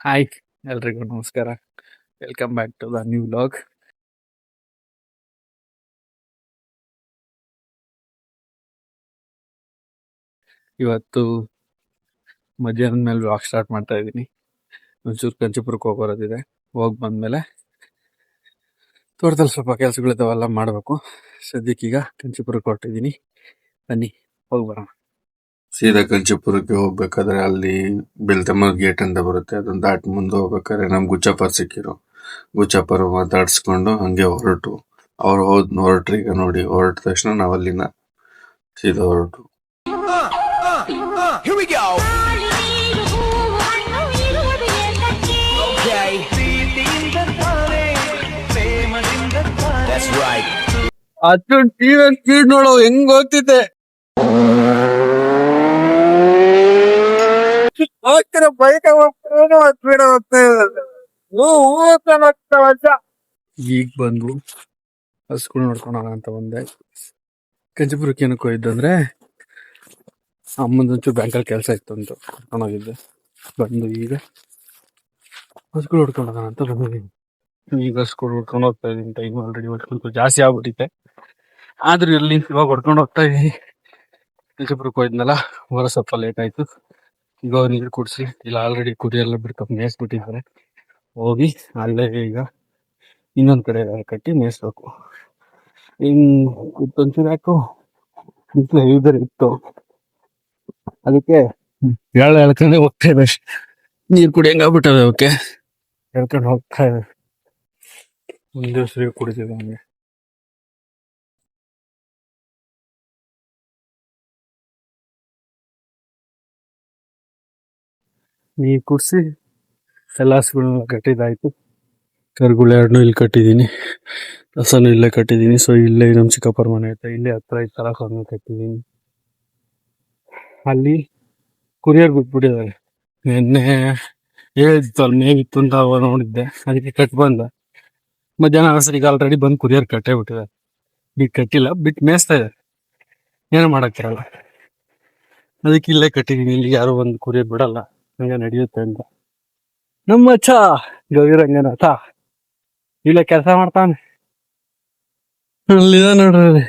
Hi ಎಲ್ರಿಗೂ ನಮಸ್ಕಾರ. Welcome back to the new blog ಇವತ್ತು ಮಧ್ಯಾಹ್ನದ ಮೇಲೆ ವ್ಲಾಗ್ ಸ್ಟಾರ್ಟ್ ಮಾಡ್ತಾ ಇದ್ದೀನಿ. ಒಂಚೂರು ಕಂಚಿಪುರಕ್ಕೆ ಹೋಗೋದಿದೆ ಹೋಗಿ ಬಂದ್ಮೇಲೆ ತೋಟದಲ್ಲಿ ಸ್ವಲ್ಪ ಕೆಲಸಗಳಿದ್ದಾವೆಲ್ಲ ಮಾಡಬೇಕು. ಸದ್ಯಕ್ಕೀಗ ಕಂಚಿಪುರಕ್ಕೆ ಹೊರಟಿದ್ದೀನಿ. ಬನ್ನಿ, ಹೋಗಿ ಬರೋಣ. ಸೀದಾ ಕಂಚಿಪುರಕ್ಕೆ ಹೋಗ್ಬೇಕಾದ್ರೆ ಅಲ್ಲಿ ಬೆಳ್ತಮ್ಮ ಗೇಟ್ ಅಂತ ಬರುತ್ತೆ ಅದನ್ನ ದಾಟ್ ಮುಂದೆ ಹೋಗ್ಬೇಕಾದ್ರೆ ನಮ್ ಗುಚ್ಚಪ್ಪರ್ ಸಿಕ್ಕಿರು ಗುಚ್ಚಪ್ಪರ್ ಮಾತಾಡ್ಸ್ಕೊಂಡು ಹಂಗೆ ಹೊರಟು ಅವ್ರು ಹೋದ್ ಹೊರಟ್ರಿ ಈಗ ನೋಡಿ ಹೊರಟ ತಕ್ಷಣ ನಾವ್ ಅಲ್ಲಿಂದ ಸೀದಾ ಹೊರಟು Here we go. Okay. That's right. ಅದು ಟಿವಿ ಸ್ಪೀಡ್ ನೋಡು ಹೆಂಗ್ ಹೋಗ್ತಿದ್ದೆ ಹೋಗ್ತಿರೋ, ಬೈಕ್ ಈಗ ಬಂದು ಹಸ್ಗಳು ನೋಡ್ಕೊಳೋಣ ಅಂತ ಬಂದೆ. ಕಂಚಿಪುರಕ್ಕೆ ಏನಕ್ಕೆ ಹೋಗಿದ್ದಂದ್ರೆ ಅಮ್ಮಂದೊಂಚೂರು ಬ್ಯಾಂಕಲ್ಲಿ ಕೆಲಸ ಇತ್ತು ಅಂತ ಕರ್ಕೊಂಡೋಗಿದ್ದೆ ಬಂದು ಈಗ ಹಸ್ಗಳು ಹೊಡ್ಕೊಂಡೋಗೋಣ ಅಂತ ಬಂದಿದ್ದೀನಿ. ಈಗ ಹಸ್ಗಳು ಹೊಡ್ಕೊಂಡು ಹೋಗ್ತಾ ಇದ್ದೀನಿ. ಟೈಮ್ ಆಲ್ರೆಡಿ ಹೊಡ್ಕೊಂಡು ಜಾಸ್ತಿ ಆಗ್ಬಿಟ್ಟಿದೆ ಆದ್ರೂ ಎಲ್ಲಿ ಇವಾಗ ಹೊಡ್ಕೊಂಡು ಹೋಗ್ತಾ ಇದ್ದೀನಿ. ಕಂಚಿಪುರಕ್ಕೆ ಹೋಗಿದ್ನಲ್ಲ ಹೊರ ಸ್ವಲ್ಪ ಲೇಟ್ ಆಯ್ತು. ಈಗ ನೀರು ಕುಡಿಸಿ ಇಲ್ಲ ಆಲ್ರೆಡಿ ಕುಡಿ ಎಲ್ಲ ಬಿಡ್ಕೊಂಡು ಮೇಯಿಸ್ಬಿಟ್ಟಿದ್ದಾರೆ ಹೋಗಿ ಅಲ್ಲೇ ಈಗ ಇನ್ನೊಂದು ಕಡೆ ಕಟ್ಟಿ ಮೇಯಿಸ್ಬೇಕು ಇನ್ ಒಂಚೂರು ಯಾಕೋ ಬಿಸಿಲು ಇದ್ರ ಇತ್ತು. ಅದಕ್ಕೆ ಹೇಳ ಎಳ್ಕೊಂಡೆ ಹೋಗ್ತಾ ಇದೆ ನೀರು ಕುಡಿಯಂಗ ಆಗ್ಬಿಟ್ಟವೆ ಅವಕ್ಕೆ? ಎಳ್ಕೊಂಡು ಹೋಗ್ತಾ ಇದೆ ಒಂದ್ ದಿವಸ ಕುಡಿತಿದ್ದೆ ಹಂಗೆ. ನೀರು ಕುಡಿಸಿ ಎಲ್ಲ ಕಟ್ಟಿದ್ದಾಯ್ತು. ಕರುಗಳು ಎರಡನ್ನೂ ಇಲ್ಲಿ ಕಟ್ಟಿದ್ದೀನಿ. ರಸನೂ ಇಲ್ಲೇ ಕಟ್ಟಿದ್ದೀನಿ. ಸೊ ಇಲ್ಲೇ ನಮ್ಮ ಚಿಕ್ಕಪ್ಪರ ಮನೆ ಐತೆ ಇಲ್ಲೇ ಹತ್ರ ಈ ಥರ ಕಮ್ಮಿ ಕಟ್ಟಿದ್ದೀನಿ. ಅಲ್ಲಿ ಕುರಿಯರ್ ಬಿಟ್ಬಿಟ್ಟಿದ್ದಾರೆ. ನಿನ್ನೆ ಹೇಳಿತ್ತು ಅಲ್ಲಿ ಮೇವಿತ್ತು ಅಂತ ನೋಡಿದ್ದೆ. ಅದಕ್ಕೆ ಕಟ್ ಬಂದ. ಮಧ್ಯಾಹ್ನ ಅಷ್ಟೊತ್ತಿಗೆ ಆಲ್ರೆಡಿ ಬಂದು ಕುರಿಯರ್ ಕಟ್ಟೇ ಬಿಟ್ಟಿದ್ದಾರೆ. ಬಿಟ್ಟು ಕಟ್ಟಿಲ್ಲ ಬಿಟ್ಟು ಮೇಯಿಸ್ತಾ ಇದ್ದಾರೆ. ಏನು ಮಾಡೋಕ್ಕಿರಲ್ಲ ಅದಕ್ಕೆ ಇಲ್ಲೇ ಕಟ್ಟಿದ್ದೀನಿ. ಇಲ್ಲಿ ಯಾರು ಒಂದು ಕುರಿಯರ್ ಬಿಡಲ್ಲ. ಹಂಗೆ ನಡೆಯುತ್ತೆ ಅಂತ. ನಮ್ಮ ಅಚ್ಚ ಗವಿರಂಗನಾಥ ಇಲ್ಲೇ ಕೆಲಸ ಮಾಡ್ತಾನೆ. ಅಲ್ಲಿದ ನೋಡ್ರಿ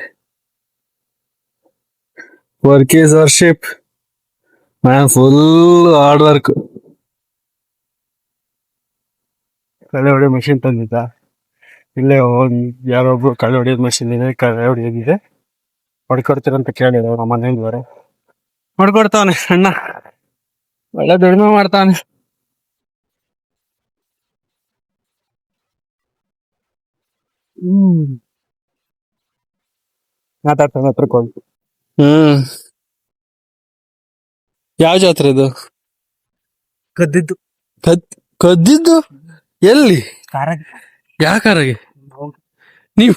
work is worship ma'am full hard work ಕಳೆ ಹೊಡೆಯೋ ಮಷಿನ್ ತಂದಿದ್ದ. ಇಲ್ಲೇ ಒಂದ್ ಯಾರೊಬ್ರು ಕಳೆ ಹೊಡೆಯೋದ್ ಮಷಿನ್ ಇದೆ, ಕಳೆ ಹೊಡೆಯೋದಿದೆ ಹೊಡ್ಕೊಡ್ತೀರಂತ ಕೇಳಿದ ನಮ್ಮ ಮನೆಯಿಂದವರೆ. ಹೊಡ್ಕೊಡ್ತಾವನೆ, ಅಣ್ಣ. ಒಳ್ಳೆ ದುಡಿಮೆ ಮಾಡ್ತಾನೆ. ಹ್ಮ್. ಮಾತಾಡ್ತಾನೆ ಹತ್ರಕ್ಕೆ ಹೋಗಿ ಹ್ಮ್. ಯಾವ ಜಾತ್ರೆ ಇದು? ಕದ್ದಿದ್ದು. ಕದ್ ಕದ್ದಿದ್ದು? ಎಲ್ಲಿ? ಯಾಕಾರಗೆ ನಿಮ್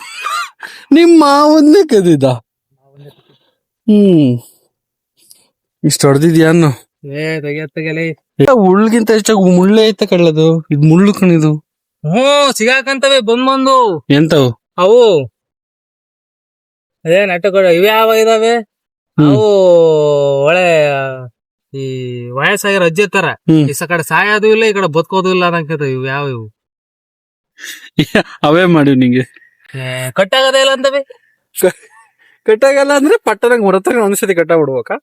ನಿಮ್ಮ ಮಾವನ್ನೇ ಕದ್ದಿದ್ದ. ಹ್ಮ್. ಇಷ್ಟ ಹೊಡೆದಿದ್ಯಾನು ಅನ್ನು? ಏ ಉಳ್ಗಿಂತ ಹೆಚ್ಚಾಗಿ ಮುಳ್ಳೆ ಐತೆ ಕಳ್ಳದು ಇದು ಮುಳ್ಳು ಕಣಿದು ಹ್ಞೂ ಸಿಗಾಕಂತವೆ ಬಂದ್ ಬಂದು ಎಂತವು? ಅವು. ಅದೇ ನಟಗಳು ಇವೆ ಯಾವ ಇದಾವೆ. ಅವು ಒಳ್ಳೆ ಈ ವಯಸ್ಸಾಗಿರೋ ಅಜ್ಜಿ ತರ. ಈ ಕಡೆ ಸಾಯೋದು ಇಲ್ಲ ಈ ಕಡೆ ಬದುಕೋದು ಇಲ್ಲ ಅದಂಗ ಇವ್ ಯಾವ ಇವು. ಅವೇ ಮಾಡಿವ್ ನಿಂಗೆ. ಕಟ್ಟಾಗದೇ ಇಲ್ಲ ಅಂತವೆ. ಕಟ್ಟಾಗಲ್ಲ ಅಂದ್ರೆ ಪಟ್ಟದಂಗ ಹೊರತಾಗ ಒಂದ್ಸತಿ ಕಟ್ಟ ಬಿಡ್ಬೇಕಾ?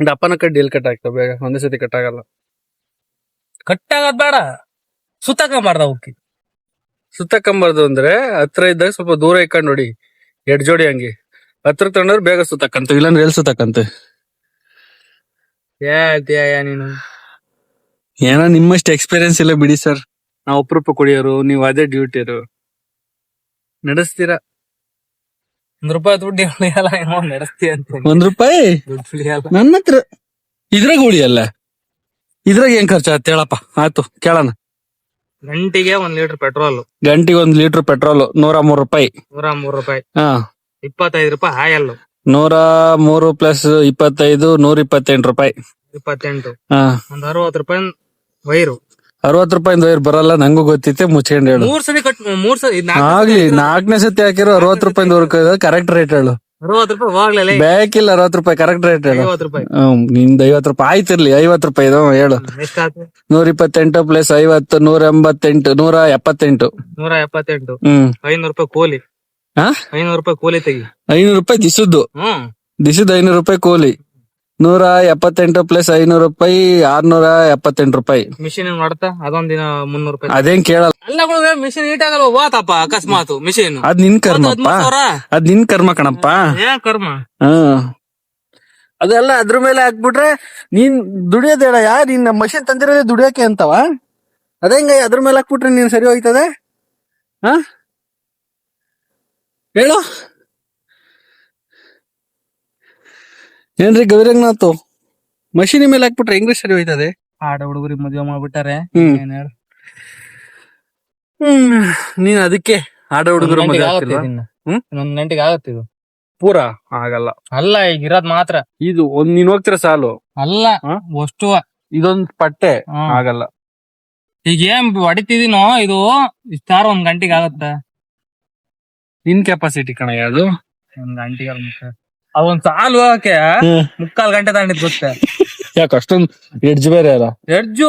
ದಪ್ಪನ ಕಡ್ಡಿ ಎಲ್ಲಿ ಕಟ್ ಆಗ್ತಾವ ಬೇಗ. ಒಂದೇ ಸತಿ ಕಟ್ ಕಟ್ಟಾಗಲ್ಲ ಕಟ್ಟಾಗದ್ ಬೇಡ. ಸುತ್ತಕಂಬಾರ್ದ ಅವಕ್ಕೆ ಸುತ್ತಕ್ಕಂಬಾರ್ದು ಅಂದ್ರೆ ಹತ್ರ ಇದ್ದಾಗ ಸ್ವಲ್ಪ ದೂರ ಇಕ್ಕೊಂಡ್ ನೋಡಿ. ಎಡ್ ಜೋಡಿ ಹಂಗೆ. ಹತ್ರ ತಗೊಂಡ್ರೆ ಬೇಗ ಸುತ್ತಕ್ಕಂತ ಇಲ್ಲಾಂದ್ರೆ ಎಲ್ಲಿ ಸುತ್ತಕ್ಕಂತೆ ಯಾ ನೀನು? ಏನೋ ನಿಮ್ಮಷ್ಟು ಎಕ್ಸ್ಪೀರಿಯನ್ಸ್ ಇಲ್ಲ ಬಿಡಿ ಸರ್ ನಾವು ಅಪರೂಪ ಕುಡಿಯೋರು ನೀವು ಅದೇ ಡ್ಯೂಟಿಯರು ನಡೆಸ್ತೀರಾ? ಒಂದ್ ರೂಪಾಯಿ ದುಡ್ಡು ಉಳಿಯಲ್ಲ ಏನೋ ನಡೆಸ್ತಿ ಅಂತ ಒಂದ್ ರೂಪಾಯಿ? ದುಡ್ಡು ಉಳಿಯಲ್ಲ. ನನ್ನ ಹತ್ರ ಇದ್ರಾಗ ಉಳಿಯಲ್ಲ. ಇದ್ರಾಗ ಏನ್ ಖರ್ಚಾಗತ್ತೆ ಹೇಳಪ್ಪ ಆಯ್ತು ಕೇಳೋಣ. ಗಂಟಿಗೆ ಒಂದ್ ಲೀಟರ್ ಪೆಟ್ರೋಲ್. ಗಂಟಿಗೆ ಒಂದ್ ಲೀಟರ್ ಪೆಟ್ರೋಲ್ ನೂರ ಮೂರು ರೂಪಾಯಿ. ನೂರ ಮೂರ್ ರೂಪಾಯಿ. ಹಾ. ಇಪ್ಪತ್ತೈದು ರೂಪಾಯಿ ಹಾಯಲ್ಲು ನೂರ ಮೂರು ಪ್ಲಸ್ ಇಪ್ಪತ್ತೈದು ನೂರ ಇಪ್ಪತ್ತೆಂಟು ರೂಪಾಯಿ. ಇಪ್ಪತ್ತೆಂಟು. ಹಾ. ಒಂದ್ ಅರವತ್ತು ರೂಪಾಯಿ ವೈರು. ಅರವತ್ ರೂಪಾಯಿಂದ ವೈರ್ ಬರಲ್ಲ ನಂಗೂ ಗೊತ್ತಿತ್ತೆ ಮುಚ್ಕೊಂಡ್ ಹೇಳು. ಮೂರ್ ಸರಿ ಕಟ್ ಮೂರ್ ಸರಿ ಆಗ್ಲಿ ನಾಲ್ಕನೇ ಸತಿ ಹಾಕಿರೋ ಅರವತ್ ರೂಪಾಯಿಂದ ವರ್ಕ್ ಕರೆಕ್ಟ್ ರೇಟ್ ಹೇಳು. ಅರವತ್ತು ರೂಪಾಯಿ ಹೋಗ್ಲೇ ಬೇಕಿಲ್ಲ ಅರವತ್ ರೂಪಾಯಿ ಕರೆಕ್ಟ್ ರೇಟ್ ಹೇಳು. ಹ್ಮ್ನಿಂದ ಐವತ್ತು ರೂಪಾಯಿ ಆಯ್ತಿರ್ಲಿ ಐವತ್ ರೂಪಾಯಿ ಇದು ಹೇಳು. ನೂರ ಇಪ್ಪತ್ತೆಂಟು ಪ್ಲಸ್ ಐವತ್ತು ನೂರ ಎಂಬತ್ತೆಂಟು ನೂರ ಎಪ್ಪತ್ತೆಂಟು. ನೂರ ಎಪ್ಪತ್ತೆಂಟು. ಹ್ಮ್. ಐನೂರು ರೂಪಾಯಿ ಕೂಲಿ. ಹಾ? ಐನೂರು ರೂಪಾಯಿ ಕೂಲಿ ತೆಗಿ. ಐನೂರು ರೂಪಾಯಿ ದಿಸದ್ದು. ದಿಸದ ಐನೂರು ರೂಪಾಯಿ ಕೂಲಿ. ನೂರ ಎಪ್ಪತ್ತೆಂಟು ಪ್ಲಸ್ ಐನೂರು ರೂಪಾಯಿ ಆರ್ನೂರ ಎಪ್ಪತ್ತೆಂಟು ರೂಪಾಯಿ. ಮಿಷಿನ್ ಮಾಡ್ತಾ? ಅದೊಂದಿನ ದಿನ ಮುನ್ನೂರು ರೂಪಾಯಿ. ಅದೇನ್ ಕೇಳಲ್ಲ. ಅಲ್ಲ ಮಿಷಿನ್ ಹೀಟ್ ಆಗಲ್ಲ ಹೋತಪ್ಪ ಅಕಸ್ಮಾತ್ ಮಿಷಿನ್ ಅದ್ ನಿನ್ ಕರ್ಮಪ್ಪ ಅದ್ ನಿನ್ ಕರ್ಮ ಕಣಪ್ಪ. ಏನ್ ಕರ್ಮ. ಹ್ಮ್ ಅದೆಲ್ಲ ಅದ್ರ ಮೇಲೆ ಹಾಕ್ಬಿಟ್ರೆ ನೀನ್ ದುಡಿಯೋದೇಡ ಯಾ ನಿನ್ನ ಮಷಿನ್ ತಂದಿರೋದೇ ದುಡಿಯೋಕೆ ಅಂತವ? ಅದೇಂಗ ಅದ್ರ ಮೇಲೆ ಹಾಕ್ಬಿಟ್ರೆ ನೀನ್ ಸರಿ ಹೋಯ್ತದೆ? ಹ? ಹೇಳು. ಏನ್ರಿ ಗೌರಂಗನಾಥ್ ಮಷೀನಿ ಮೇಲೆ ಹಾಕ್ಬಿಟ್ರೆ ಹೆಂಗ್ರಿ ಸರಿ ಹೋಯ್ತದೆ? ಆಡ ಹುಡುಗರಿ ಮದ್ವೆ ಮಾಡ್ಬಿಟ್ಟಾರೆ. ಹ್ಮ್. ಏನ್ ಹೇಳು ಹ್ಮ್ ನೀನ್ ಅದಕ್ಕೆ ಆಡ ಹುಡುಗರು ಮದುವೆ ಗಂಟೆಗೆ? ಆಗತ್ತೆ. ಹ್ಮ್? ಇನ್ನೊಂದ್ ಗಂಟೆಗೆ ಆಗತ್ತೆ ಇದು. ಪೂರ? ಆಗಲ್ಲ. ಅಲ್ಲ ಈಗ ಇರೋದ್ ಮಾತ್ರ. ಇದು ಒಂದ್ ನೀನ್ ಹೋಗ್ತಿರ ಸಾಲು? ಅಲ್ಲ ಹಾ? ಅಷ್ಟು ಇದೊಂದ್ ಪಟ್ಟೆ. ಆಗಲ್ಲ. ಈಗ ಏನ್ ಹೊಡಿತಿದೀನೋ ಇದು ಇಷ್ಟಾರ ಒಂದ್ ಗಂಟೆಗೆ ಆಗತ್ತ. ನಿನ್ ಕೆಪಾಸಿಟಿ ಕಣ ಅದು? ಒಂದ್ ಗಂಟೆಗೆ ಅವನ್ ಸಾಲು ಹೋಗಕ್ಕೆ ಮುಕ್ಕಾಲ್ ಗಂಟೆ ತಗೊಂಡಿದ್ ಗೊತ್ತೆ? ಯಾಕೆ ಅಷ್ಟೊಂದು ಎಡ್ಜ್ ಬೇರೆ ಅಲ್ಲ? ಎಡ್ಜು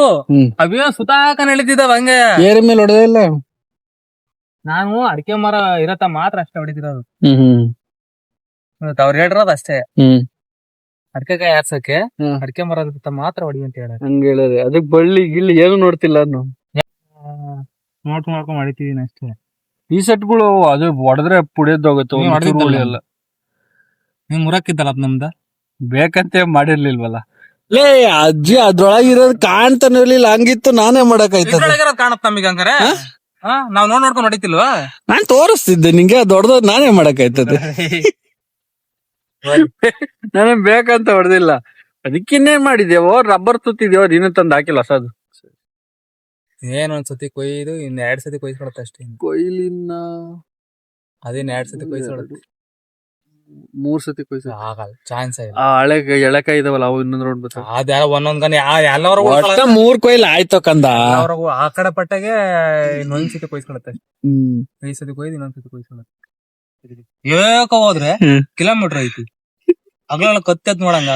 ಸುತ ಸುತಾಕ ನಡೀತಿದಾವ ಹಂಗೆ. ಏರಿ ಮೇಲೆ ಹೊಡೆದೇ ಇಲ್ಲ? ನಾನು ಅಡಿಕೆ ಮರ ಇರತ್ತ ಮಾತ್ರ ಅಷ್ಟೇ ಹೊಡಿತಿರೋದು. ಅವ್ರು ಹೇಳಿರೋದು ಅಷ್ಟೇ. ಹ್ಮ್. ಅಡಿಕೆಕಾಯಿ ಆರ್ಸಕ್ಕೆ ಅಡಕೆ ಅಡಿಕೆ ಮರ ಇರತ್ತ ಮಾತ್ರ ಹೊಡಿ ಅಂತ ಹೇಳ ಹಂಗ ಹೇಳಿದ್ರೆ ಅದಕ್ ಬಳ್ಳಿ ಗಿಳ್ಳಿ ಏನು ನೋಡ್ತಿಲ್ಲ ಅದ್ನು. ನೋಡ್ಕೊಂಡ್ ಮಾಡ್ಕೊಂಡ್ ಹೊಡಿತಿದೀನಿ ಅಷ್ಟೇ. ಈ ಸೆಟ್ಗಳು ಅದು ಹೊಡೆದ್ರೆ ಪುಡಿಯದ್ದು ಹೋಗುತ್ತೆ ಒಂದ್ ನಿಮ್ ಮುರಕ್ಕಿದ್ದಲ್ಲ ಅದ್ ನಮ್ದ? ಬೇಕಂತ ಮಾಡಿರ್ಲಿಲ್ವಲ್ಲ? ಲೇ ಅಜ್ಜಿ ಅದ್ರೊಳಗಿರೋದ್ ಕಾಣ್ತಾನೆ ಇರ್ಲಿಲ್ಲ. ಹಂಗಿತ್ತು ನಾನೇ ಮಾಡಕ್ಕಾಯ್ತದ. ಇದ್ರೊಳಗಿರೋದ್ ಕಾಣತ್ ನಮಗೆ ಹಂಗಾರೆ? ಹಾ? ನಾವ್ ನೋಡ್ ನೋಡ್ಕೊಂಡ್ ಹೊಡಿತಿಲ್ವಾ? ನಾನ್ ತೋರಿಸ್ತಿದ್ದೆ ನಿಂಗೆ ದೊಡ್ಡದ ನಾನೇ ಮಾಡಕ್ಕಾಯ್ತದೆ. ನಾನೇ ಬೇಕಂತ ಹೊಡೆದಿಲ್ಲ. ಅದಕ್ಕಿನ್ನೇನ್ ಮಾಡಿದ್ಯೋ ರಬ್ಬರ್ ತುತ್ತಿದ್ಯೋ ನೀನು ತಂದು ಹಾಕಿಲ್ಲ ಹೊಸದು. ಏನ್ ಒಂದ್ ಸತಿ ಕೊಯ್ದು ಇನ್ ಎರಡ್ ಸತಿ ಕೊಯ್ಸ್ಕೊಳತ್ತೆ ಅಷ್ಟೇ ಕೊಯ್ಲಿನ್ನ? ಕೊಯ್ಲಿನ ಅದೇನ್ ಎರಡ್ ಸತಿ ಕೊಯ್ಸ್ಕೊಳತ್ತೆ? ಮೂರ್ ಸತಿ ಕೊಯ್ಸ. ಆಗಲ್ಲ. ಚಾನ್ಸ್ ಇಲ್ಲ. ಆ ಹಳೆ ಎಳಕಾಯಿ ಇದಾವಲ್ಲ ಅವು ಇನ್ನೊಂದ್ ರೌಂಡ್ ಬರ್ತಾವ. ಅದ್ಯಾವ ಒಂದೊಂದ್ ಗನೆ ಎಲ್ಲವರೆಗೂ ಒಟ್ಟ ಮೂರ್ ಕೊಯ್ಲ್ ಆಯ್ತು ಕಂದ? ಎಲ್ಲವರೆಗೂ ಆ ಕಡೆ ಪಟ್ಟಗೆ ಇನ್ನೊಂದ್ ಸತಿ ಕೊಯ್ಸ್ಕೊಳತ್ತೆ ಹ್ಮ್. ಐದ್ ಸತಿ ಕೊಯ್ದು ಇನ್ನೊಂದ್ ಸತಿ ಕೊಯ್ಸ್ಕೊಳತ್ತೆ. ಏಕ ಹೋದ್ರೆ ಹ್ಮ್. ಕಿಲೋಮೀಟರ್ ಐತಿ. ಅಗ್ಲೆಲ್ಲ ಕತ್ತೆತ್ ನೋಡಂಗ.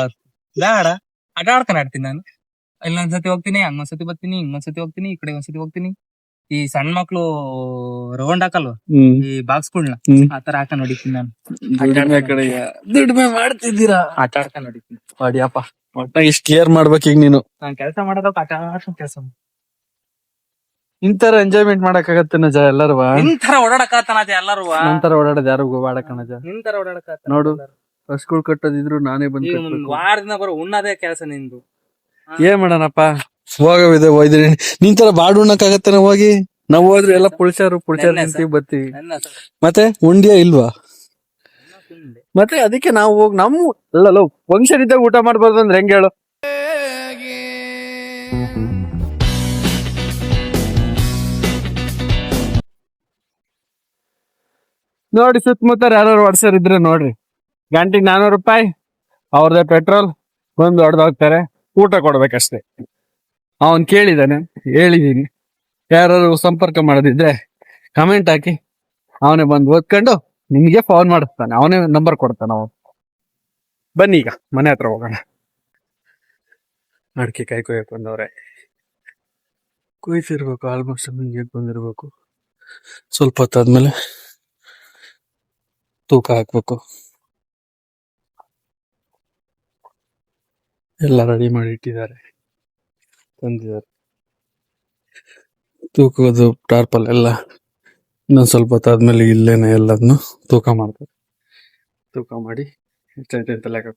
ಬೇಡ ಆಟ ಆಡ್ಕೊಂಡ್ ಆಡ್ತೀನಿ ನಾನು. ಇಲ್ಲೊಂದ್ಸತಿ ಹೋಗ್ತೀನಿ ಹಂಗೊಂದ್ಸತಿ ಬರ್ತೀನಿ ಹಿಂಗೊಂದ್ಸತಿ ಹೋಗ್ತೀನಿ ಈ ಕಡೆ ಒಂದ್ಸತಿ ಹೋಗ್ತೀನಿ. ಈ ಸಣ್ಣ ಮಕ್ಳು ರೌಂಡ್ ಹಾಕಲ್ವ? ಈ ಬಾಕ್ಸ್ ಗಳ್ನ? ಆತರ ಹಾಕ ಹೊಡಿತೀನಿ ನಾನು. ದುಡ್ಮೆ ಮಾಡ್ತಿದ್ದೀರಾ? ಆಟ ಆಡ್ಕ ಹೊಡಿತೀನಿ. ಅಡಿಯಪ್ಪ ಒಟ್ಟ ಇಷ್ಟ ಕೇರ್ ಮಾಡ್ಬೇಕು ಈಗ ನೀನು. ನಾನ್ ಕೆಲಸ ಮಾಡೋದಕ್ಕೆ ಆಟ ಆಡ್ಕೊಂಡ್ ಕೆಲಸ ಇಂತರ ಎಂಜಾಯ್ಮೆಂಟ್ ಮಾಡಕ್ಕಾಗತ್ತೆ ನಜ ಎಲ್ಲರೂ ಇಂತರ ಓಡಾಡಕತ್ತಾನಜ ಎಲ್ಲರೂ ಇಂತರ ಓಡಾಡೋದು ಯಾರು ಬಾಡಕ ನಜ? ಇಂತರ ಓಡಾಡಕತ್ತ ನೋಡು. ಬಸ್ಗಳು ಕಟ್ಟೋದಿದ್ರು ನಾನೇ ಬಂದ್. ವಾರದಿಂದ ಬರೋ ಉಣ್ಣದೇ ಕೆಲಸ ನಿಂದು. ಏನ್ ಮಾಡೋಣಪ್ಪ? ಹೋಗವಿದೆ ನಿನ್ ತರ ಬಾಡ್ ನಾವ್ ಹೋಗಿ? ನಾವ್ ಹೋದ್ರೆ ಎಲ್ಲ ಪುಳಿಸಾರು ಪುಳಿಸಾರು ನೆನ್ನೆ ತಿಂತೀವಿ ಬರ್ತೀವಿ. ಮತ್ತೆ ಉಂಡಿಯ ಇಲ್ವಾ? ಮತ್ತೆ ಅದಕ್ಕೆ ನಾವು ಹೋಗಿ ನಮ್ಮ ಅಲ್ಲ ಫಂಕ್ಷನ್ ಇದ್ದಾಗ ಊಟ ಮಾಡ್ಬಾರ್ದು ಅಂದ್ರೆ ಹೆಂಗ್ ಹೇಳು? ನೋಡಿ ಸುತ್ತಮುತ್ತ ಯಾರು ಹೊಡ್ಸರ್ ಇದ್ರೆ ನೋಡ್ರಿ. ಗಂಟೆಗೆ ನಾನೂರು ರೂಪಾಯಿ ಅವ್ರದೇ ಪೆಟ್ರೋಲ್ ಬಂದು ಹೊಡೆದು ಹೋಗ್ತಾರೆ. ಊಟ ಕೊಡ್ಬೇಕಷ್ಟೇ. ಅವನ್ ಕೇಳಿದಾನೆ, ಹೇಳಿದೀನಿ. ಯಾರು ಸಂಪರ್ಕ ಮಾಡೋದಿದ್ರೆ ಕಮೆಂಟ್ ಹಾಕಿ, ಅವನೇ ಬಂದು ಓದ್ಕೊಂಡು ನಿಮಗೆ ಫೋನ್ ಮಾಡಿಸ್ತಾನೆ. ಅವನೇ ನಂಬರ್ ಕೊಡ್ತಾನೆ ಅವನು. ಬನ್ನಿ ಈಗ, ಮನೆ ಹತ್ರ ಹೋಗೋಣ. ಅಡಿಕೆ ಕೈ ಕೊಯ್ಯಕ್ ಬಂದವ್ರೆ. ಕೊಯ್ತಿರ್ಬೇಕು ಆಲ್ಮೋಸ್ಟ್ ನಿಮ್ಗೆ ಬಂದಿರ್ಬೇಕು. ಸ್ವಲ್ಪ ಹೊತ್ತಾದ್ಮೇಲೆ ತೂಕ ಹಾಕ್ಬೇಕು. ಎಲ್ಲ ರೆಡಿ ಮಾಡಿ ಇಟ್ಟಿದ್ದಾರೆ. ತಂದಿದ್ದಾರೆ. ತೂಕೋದು ಟಾರ್ಪಲ್ ಎಲ್ಲ ಇನ್ನೊಂದು ಸ್ವಲ್ಪ ಹೊತ್ತಾದ್ಮೇಲೆ ಇಲ್ಲೇನೆ ಎಲ್ಲದನ್ನು ತೂಕ ಮಾಡ್ತಾರೆ. ತೂಕ ಮಾಡಿ ಎಷ್ಟೈತೆ ಅಂತ ಲೆಕ್ಕ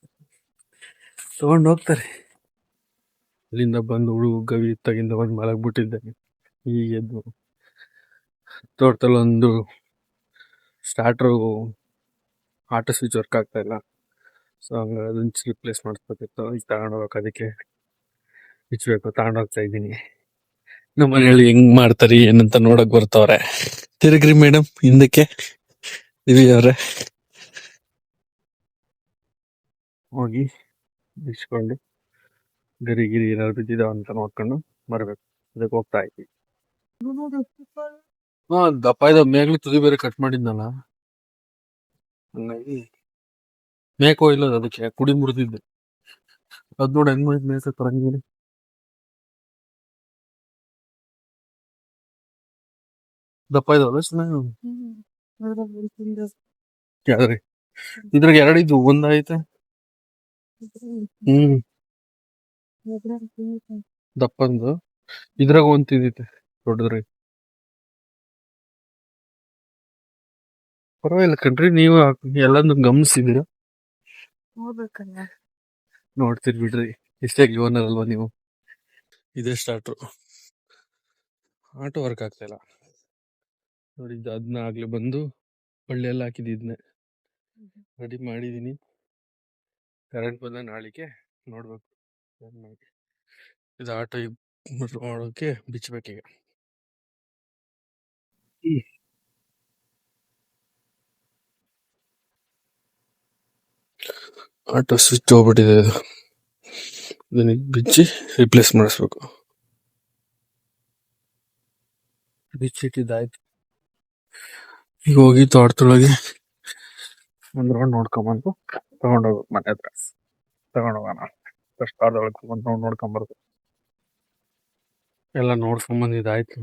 ತಗೊಂಡು ಹೋಗ್ತಾರೆ. ಅಲ್ಲಿಂದ ಬಂದು ಹುಡುಗ ಗವಿ ತಗಿಂದ ಬಂದು ಮಲಗ್ಬಿಟ್ಟಿದ್ದಾನೆ. ಈಗ ಎದ್ದು ತೋಟದಲ್ಲೊಂದು ಸ್ಟಾರ್ಟ್ರು ಆಟೋ ಸ್ವಿಚ್ ವರ್ಕ್ ಆಗ್ತಾ ಇಲ್ಲ. ಸೊ ಹಂಗ ಅದನ್ನ ರಿಪ್ಲೇಸ್ ಮಾಡಿಸ್ಬೇಕಿತ್ತು. ಈಗ ತಗೊಂಡೋಗ್ಬೇಕು ಅದಕ್ಕೆ. ಬಿಚ್ಚಬೇಕು ತಗೊಂಡೋಗ್ತಾ ಇದ್ದೀನಿ. ನಮ್ಮ ಮನೆಯಲ್ಲಿ ಹೆಂಗ್ ಮಾಡ್ತಾರೆ, ಏನಂತ ನೋಡಕ್ ಬರ್ತವ್ರೆ. ತಿರುಗ್ರಿ ಮೇಡಮ್ ಹಿಂದಕ್ಕೆ ದಿವಿ ಅವ್ರೆ. ಹೋಗಿ, ಬಿಚ್ಕೊಂಡು, ಗರಿ ಗಿರಿ ಏನಾದ್ರು ಬಿದ್ದಿದಾವ ಅಂತ ನೋಡ್ಕೊಂಡು ಬರ್ಬೇಕು. ಅದಕ್ಕೆ ಹೋಗ್ತಾ ಇದ್ವಿ. ಹಾ, ದಪ್ಪ ಇದಾವ ಮೇಗ್ಲಿ ತುದಿ ಬೇರೆ ಕಟ್ ಮಾಡಿದ್ನಲ್ಲ. ಹಂಗಾಗಿ ಮೇಕೋ ಇಲ್ಲ ಅದಕ್ಕೆ ಕುಡಿ ಮುರಿದಿದ್ದೆ. ಅದ್ ನೋಡಿ ಹೆಂಗ್ ಮಾಡಿದ್ ಮೇಕ ತರಂಗಿರಿ ದಪ್ಪ ಇದಾವಲ್ಲ ಚೆನ್ನಾಗಿ ಇದ್ರಾಗ ಎರಡು ಇದ್ವು ಒಂದಾಯ್ತ ಹ್ಮ್. ದಪ್ಪಂದು ಇದ್ರಾಗ ಒಂದ್ ತಿಂದಿತ್ತೆ ದೊಡ್ಡದ್ರಿ ಪರವಾಗಿಲ್ಲ ಕಣ್ರಿ ನೀವು ಎಲ್ಲಾನು ಗಮನಿಸಿದೀರ ನೋಡ್ತೀರಿ ಬಿಡ್ರಿ ಇಷ್ಟೇ ಓನರ್ ಅಲ್ವಾ ನೀವು. ಇದೇ ಸ್ಟಾರ್ಟ್ರು ಆಟೋ ವರ್ಕ್ ಆಗ್ತಾ ಇಲ್ಲ. ನೋಡಿ ಅದನ್ನ ಆಗ್ಲೇ ಬಂದು ಒಳ್ಳೆ ಎಲ್ಲ ಹಾಕಿದ್ನೆ ರೆಡಿ ಮಾಡಿದ್ದೀನಿ ಕರೆಂಟ್ ಬಂದ ನಾಳಿಗೆ ನೋಡ್ಬೇಕು ಇದು ಆಟೋ ಮಾಡೋಕೆ ಬಿಚ್ಚಬೇಕೀಗ. ಆಟೋ ಸ್ವಿಚ್ ಹೋಗ್ಬಿಟ್ಟಿದೆ ಇದು. ಇದನ್ನ ಬಿಚ್ಚಿ ರಿಪ್ಲೇಸ್ ಮಾಡಿಸ್ಬೇಕು. ಬಿಚ್ಚಿಟ್ಟಿದ್ದಾಯ್ತು. ಈಗ ಹೋಗಿ ತೋಟದೊಳಗೆ ಒಂದ್ ರೌಂಡ್ ನೋಡ್ಕೊಂಬಂದು ತಗೊಂಡೋಗ್ಬೇಕು ಮನೆ ಹತ್ರ. ತಗೊಂಡೋಗೋಣ. ಫಸ್ಟ್ ತೋಟದೊಳಗೆ ಒಂದು ರೌಂಡ್ ನೋಡ್ಕೊಂಬರ್ದು. ಎಲ್ಲ ನೋಡ್ಕೊಂಬಂದಿದ್ದಾಯ್ತು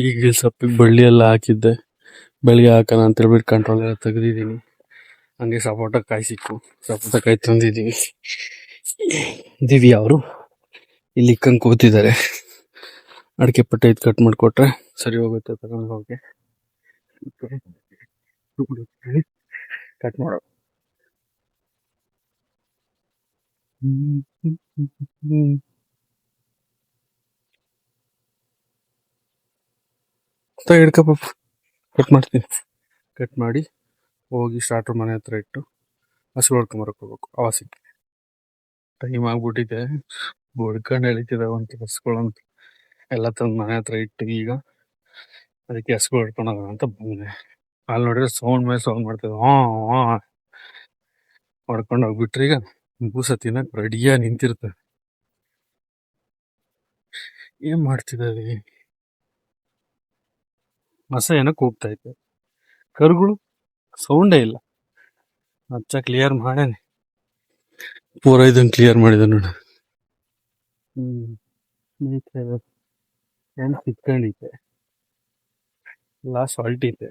ಈಗ ಸಪ್ಪಿಗೆ ಬಳ್ಳಿ ಎಲ್ಲ ಹಾಕಿದ್ದೆ. ಬೆಳಿಗ್ಗೆ ಹಾಕೋಣ ಅಂತ ಹೇಳ್ಬಿಟ್ಟು ಕಂಟ್ರೋಲ್ ಎಲ್ಲ ತೆಗ್ದಿದ್ದೀನಿ. ಹಂಗೆ ಸಪೋಟ ಕಾಯಿ ಸಿಕ್ಕು. ಸಪೋಟ ಕಾಯಿ ತಂದಿದ್ದೀವಿ ದಿವಿ ಅವರು ಇಲ್ಲಿ ಇಕ್ಕಂಗ್ ಕೂತಿದ್ದಾರೆ. ಅಡಿಕೆ ಪಟ್ಟೆ ಇದು ಕಟ್ ಮಾಡಿಕೊಟ್ರೆ ಸರಿ ಹೋಗುತ್ತೆ ತಗೊಂಡು ಹೋಗಿ ಕಟ್ ಮಾಡೋ ಹಿಡ್ಕಪ್ಪ ಕಟ್ ಮಾಡ್ತೀನಿ ಕಟ್ ಮಾಡಿ ಹೋಗಿ ಸ್ಟಾರ್ಟರ್ ಮನೆ ಹತ್ರ ಇಟ್ಟು ಹಸು ಹೊಡ್ಕೊಂಬರಕ್ ಹೋಗ್ಬೇಕು ಅವ ಸಿಕ್ಕಿ ಟೈಮ್ ಆಗ್ಬಿಟ್ಟಿದೆ ಬಡ್ಕೊಂಡು ಎಳಿತಿದೆ ಅಂತ ಹಸ್ಗಳಂತ ಎಲ್ಲ ತಂದು ಮನೆ ಹತ್ರ ಇಟ್ಟು ಈಗ ಅದಕ್ಕೆ ಹಸ್ಗು ಹಿಡ್ಕೊಂಡು ಅಂತ ಬಂದೆ ಅಲ್ಲಿ ನೋಡಿದ್ರೆ ಸೌಂಡ್ ಮೇಲೆ ಸೌಂಡ್ ಮಾಡ್ತಿದ್ದೆ ಹಾ ಹೊಡ್ಕೊಂಡು ಹೋಗ್ಬಿಟ್ರೆ. ಈಗ ಬೂಸ ತಿನ್ನಕ್ ರೆಡಿಯಾಗಿ ನಿಂತಿರ್ತದೆ ಏನ್ ಮಾಡ್ತಿದ್ದೀವಿ ಮಸ ಏನೋ ಕೂಗ್ತಾ ಐತೆ ಕರುಗಳು? ಸೌಂಡೇ ಇಲ್ಲ. ಅಚ್ಚ ಕ್ಲಿಯರ್ ಮಾಡೇನೆ. ಪೂರ ಇದನ್ನು ಕ್ಲಿಯರ್ ಮಾಡಿದೆ ನೋಡ. ಹ್ಮ್. ಏನ್ ಸಿಕ್ಕೊಂಡಿತ್ತೆ ಲಾಸ್ಟ್ ಇದೆ.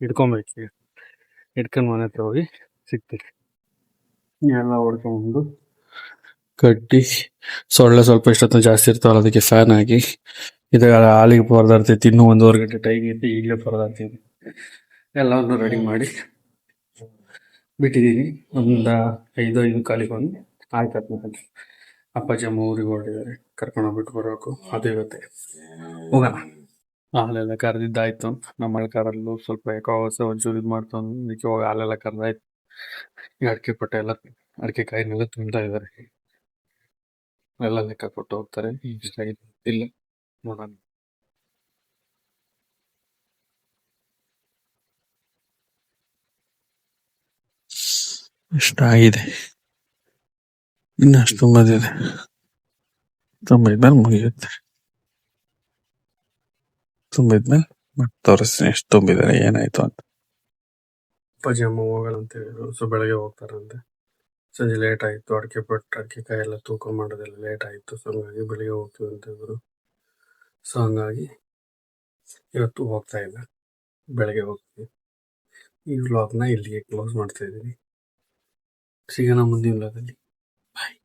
ಹಿಡ್ಕೊಬೇಕು ಈಗ. ಹಿಡ್ಕೊಂಡ್ ಮನೆ ಹತ್ರ ಹೋಗಿ ಸಿಗ್ತೀವಿ ಎಲ್ಲ ಹೊಡ್ಕೊಂಡು ಕಟ್ಟಿ. ಸೊಳ್ಳೆ ಸ್ವಲ್ಪ ಇಷ್ಟೊತ್ತು ಜಾಸ್ತಿ ಇರ್ತಾವಲ್ಲ, ಅದಕ್ಕೆ ಫ್ಯಾನ್ ಹಾಕಿ. ಇದಾಗ ಹಾಲಿಗೆ ಪರದಾಡ್ತೈತಿ ಇನ್ನೂ ಒಂದೂವರೆ ಗಂಟೆ ಟೈಮ್ ಐತಿ ಈಗಲೇ ಪರದಾಡ್ತೀನಿ ಎಲ್ಲವನ್ನು ರೆಡಿ ಮಾಡಿ. ಬಿಟ್ಟಿದ್ದೀನಿ. ಒಂದು ಐದು ಐದು ಕಾಲಿಗೆ ಒಂದು ಆಯ್ತು ಅಪ್ಪಾಜಿ ಅಮ್ಮ ಊರಿಗೆ ಹೊರಟಿದ್ದಾರೆ. ಕರ್ಕೊಂಡು ಹೋಗ್ಬಿಟ್ಟು ಬರಬೇಕು ಅದು ಇವತ್ತೆ ಹೋಗೋಣ. ಹಾಲೆಲ್ಲ ಕರೆದಿದ್ದಾಯ್ತು. ನಮ್ಮ ಕಾರಲ್ಲೂ ಸ್ವಲ್ಪ ಯಾಕೋ ಒಂಚೂರು ಇದು ಮಾಡ್ತಾನೆ ಅದಕ್ಕೆ ಹೋಗಿ ಹಾಲೆಲ್ಲ ಕರೆದಾಯ್ತು. ಈಗ ಅಡಿಕೆ ಪಟ್ಟೆ ಎಲ್ಲ, ಅಡಿಕೆ ಕಾಯಿನೆಲ್ಲ ತುಂಬ್ತಾ ಇದ್ದಾರೆ. ಎಲ್ಲ ಲೆಕ್ಕ ಕೊಟ್ಟು ಹೋಗ್ತಾರೆ. ಇಷ್ಟ ಆಗಿದೆ ಇಲ್ಲ, ನೋಡೋಣ. ಇಷ್ಟ ಆಗಿದೆ. ಇನ್ನಷ್ಟು ತುಂಬದಿದೆ ತುಂಬ ಇದ್ದಾರೆ ಮುಗಿಯುತ್ತೆ. ತುಂಬಿದ್ಮೇಲೆ ಮತ್ತೆ ತೋರಿಸ್ತೀನಿ ಎಷ್ಟು ತುಂಬಿದ್ದಾರೆ ಏನಾಯ್ತು ಅಂತ. ಅಪ್ಪಾಜಿ ಅಮ್ಮ ಹೋಗಲ್ಲ ಅಂತ ಹೇಳಿದ್ರು ಸೊ ಬೆಳಗ್ಗೆ ಹೋಗ್ತಾರಂತೆ. ಸಂಜೆ ಲೇಟ್ ಆಯ್ತು, ಅಡಿಕೆ ಪಟ್ಟು ಅಡಿಕೆ ಕಾಯೆಲ್ಲ ತೂಕ ಮಾಡೋದೆಲ್ಲ ಲೇಟ್ ಆಯ್ತು, ಸೊ ಹಂಗಾಗಿ ಬೆಳಿಗ್ಗೆ ಹೋಗ್ತೀವಿ ಅಂತ ಹೇಳಿದ್ರು ಸೊ ಹಂಗಾಗಿ ಇವತ್ತು ಹೋಗ್ತಾ ಇಲ್ಲ, ಬೆಳಗ್ಗೆ ಹೋಗ್ತೀವಿ. ಈ ವ್ಲಾಗ್ನ ಇಲ್ಲಿಗೆ ಕ್ಲೋಸ್ ಮಾಡ್ತಾ ಇದ್ದೀನಿ. ಸಿಗೋಣ ಮುಂದಿನ ವ್ಲಾಗಲ್ಲಿ ಬಾಯ್